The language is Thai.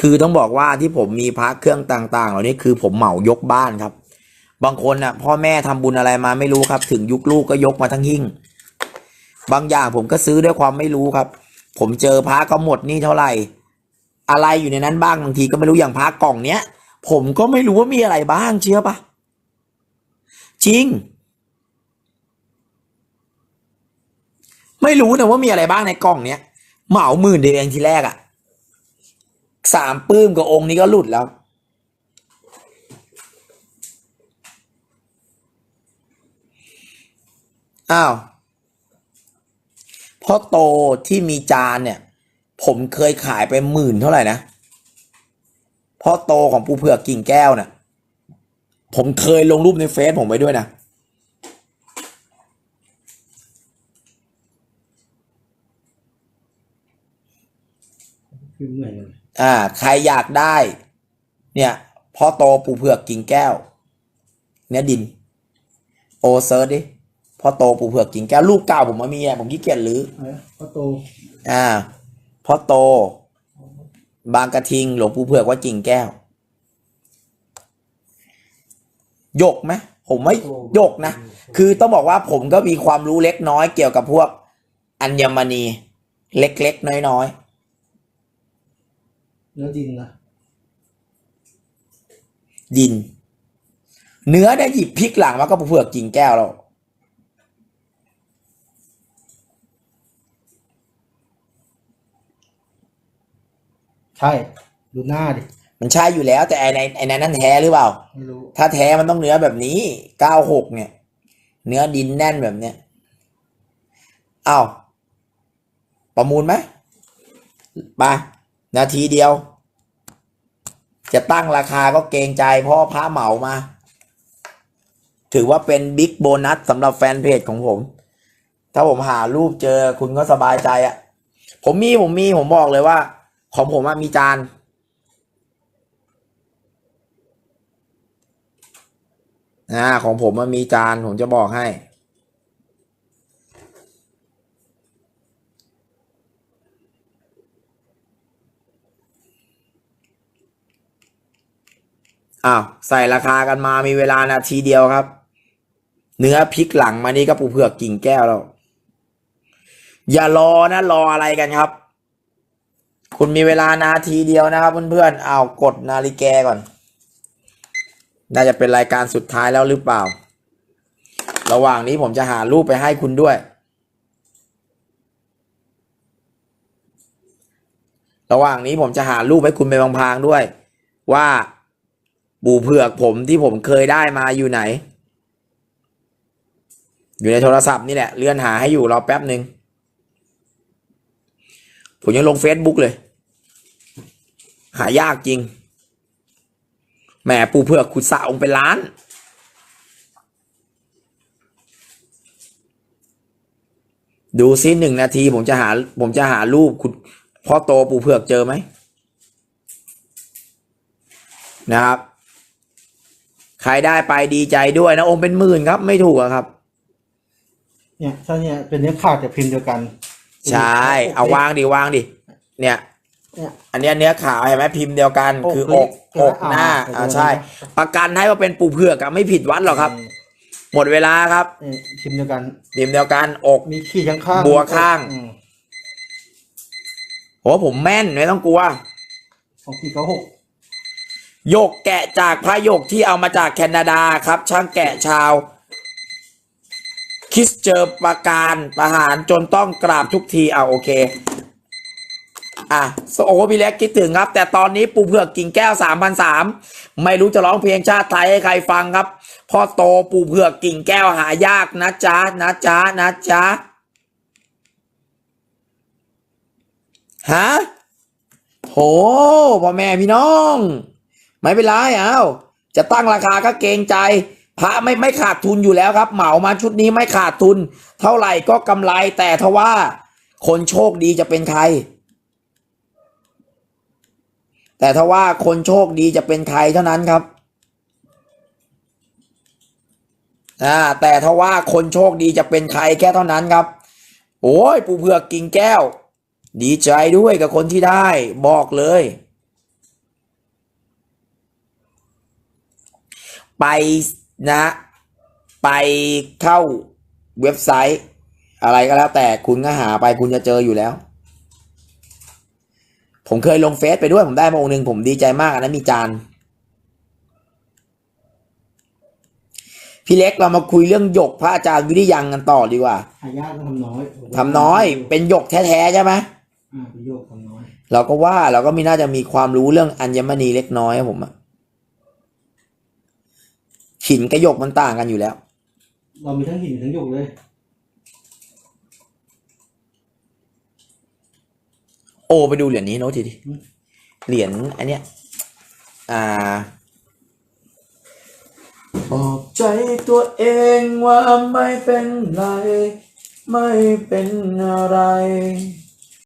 คือต้องบอกว่าที่ผมมีพระเครื่องต่างๆ เหล่านี้คือผมเหมายกบ้านครับ บางคนน่ะ พ่อแม่ทำบุญอะไรมาไม่รู้ครับ ถึงยุคลูกก็ยกมาทั้งหิ้งบางอย่างผมก็ซื้อด้วยความไม่รู้ครับ ผมเจอพระก็หมดนี่เท่าไหร่ อะไรอยู่ในนั้นบ้างบางทีก็ไม่รู้อย่างพระกล่องเนี้ย ผมก็ไม่รู้ว่ามีอะไรบ้างเชื่อปะจริง ไม่รู้นะว่ามีอะไรบ้างในกล่องเนี้ยเหมาหมื่นเดียวเองทีแรกอะ สามปื้มกับองค์นี้ก็หลุดแล้ว อ้าวพ่อโตที่มีจานเนี่ย ผมเคยขายไปหมื่นเท่าไหร่นะพ่อโตของปูเผือกกิ่งแก้วเนี่ยผมเคยลงรูปในเฟซผมไว้ด้วยนะ คือเหนื่อยเลยอ่า ใครอยากได้ เนี่ยพ่อโตปูเผือกกิ่งแก้ว เนี่ยดิน โอเซิร์ชดิพ่อโตปูเผือกกิ่งแก้วรูปเก่าผมมามีอะผมขี้เกียจรื้ออะไรนะพ่อโต อ่าพ่อโต บางกระทิง หลวงปู่เผือกว่ากิ่งแก้ว ยกไหมผมไม่ยกนะ คือต้องบอกว่าผมก็มีความรู้เล็กน้อยเกี่ยวกับพวกอัญมณี เล็กๆ น้อย เนื้อดินนะๆดิน เนื้อได้หยิบพลิกหลังมาก็ปู่เผือกกิ่งแก้วแล้วใช่ ดูหน้าดิ มันใช่อยู่แล้ว แต่ไอ้ในไอ้ในนั้นแท้หรือเปล่า ไม่รู้ ถ้าแท้มันต้องเนื้อแบบนี้เก้าหกเนี่ย เนื้อดินแน่นแบบเนี้ยอ้าวประมูลไหมไป นาทีเดียว จะตั้งราคาก็เกรงใจเพราะพระเหมามา ถือว่าเป็นบิ๊กโบนัสสำหรับแฟนเพจของผม ถ้าผมหารูปเจอคุณก็สบายใจอะ่ะ ผมมีผมมีผมบอกเลยว่า ของผมมีจานอ่าของผมมันมีจานผมจะบอกให้ อ้าวใส่ราคากันมามีเวลานาทีเดียวครับ เนื้อพริกหลังมานี่ก็ปูเผือกกิ่งแก้วแล้ว อย่ารอนะรออะไรกันครับ คุณมีเวลานาทีเดียวนะครับเพื่อนๆเอาวกดนาฬิกาก่อน น่าจะเป็นรายการสุดท้ายแล้วหรือเปล่า ระหว่างนี้ผมจะหารูปไปให้คุณด้วยระหว่างนี้ผมจะหารูปให้คุณไปพางๆด้วย ว่า บูเผือกผมที่ผมเคยได้มาอยู่ไหน อยู่ในโทรศัพท์นี่แหละ เลื่อนหาให้อยู่รอแป๊บหนึ่งผมยังลงเฟซบุ๊กเลย หายากจริงแหมปูเผือกขุดสะองเป็นล้าน ดูซิหนึ่งนาทีผมจะหา ผมจะหารูปคุณพ่อโตปูเผือกเจอไหมนะครับ ใครได้ไปดีใจด้วยนะ องค์เป็นหมื่นครับ ไม่ถูกอะครับ เนี่ยถ้าเนี่ยเป็นเนื้อขาดกับพิมพ์เดียวกันใช่เอาวางดิวางดิเนี่ยเนี่ยอันเนี้ยเนื้อขาวเห็นไหมพิมพ์เดียวกันอกคือเล็อกกอกหน้าอ่าอ่าเดี๋ยวใช่นะประกันให้ว่าเป็นปูเผือกอะไม่ผิดวัดหรอกครับ หมดเวลาครับนี่พิมพ์เดียวกันพิมพ์เดียวกันอกมีขีดข้างข้างบัวข้างอืมโหผมแม่นไม่ต้องกลัวของขีดเขาหก โยกแกะจากพระโยกที่เอามาจากแคนาดาครับ ช่างแกะชาว คิสเจอประการประหารจนต้องกราบทุกทีเอาโอเค อะโอ้พี่เล็กคิดถึงครับ แต่ตอนนี้ปูเผือกกิ่งแก้วสามพันสามไม่รู้จะร้องเพลงชาติไทยให้ใครฟังครับพ่อโตปูเผือกกิ่งแก้วหายากนะจ๊ะนะจ๊ะนะจ๊ะฮะโหพ่อแม่พี่น้อง ไม่เป็นไรเอาจะตั้งราคาก็เกรงใจ พระไม่ไม่ขาดทุนอยู่แล้วครับ เหมามาชุดนี้ไม่ขาดทุน เท่าไหร่ก็กำไรแต่ทว่า คนโชคดีจะเป็นใคร แต่ถ้าว่าคนโชคดีจะเป็นใครเท่านั้นครับอ่าแต่ถ้าว่าคนโชคดีจะเป็นใครแค่เท่านั้นครับ โอ้ยปูเผือกกิ่งแก้ว ดีใจด้วยกับคนที่ได้บอกเลย ไปนะ ไปเข้าเว็บไซต์ อะไรก็แล้ว แต่คุณก็หาไปคุณจะเจออยู่แล้ว ผมเคยลงเฟซไปด้วยผมได้มาองค์หนึ่งผมดีใจมากอันนั้นมีจานพี่เล็กเรามาคุยเรื่องหยกพระอาจารย์วิริยังกันต่อดีกว่าหายากก็ทำน้อยทำน้อย เป็นหยกแท้ๆใช่ไหมอ่าเป็นโยกทำน้อย เราก็ว่าเราก็มีน่าจะมีความรู้เรื่องอัญมณีเล็กน้อยอะผมอะ หินกับหยกมันต่างกันอยู่แล้ว เรามีทั้งหินทั้งโยกเลย โอไปดูเหรียญนี้โน้ตทีดิเหรียญอันเนี้ย อ่าบอกใจตัวเองว่าไม่เป็นไร ไม่เป็นอะไร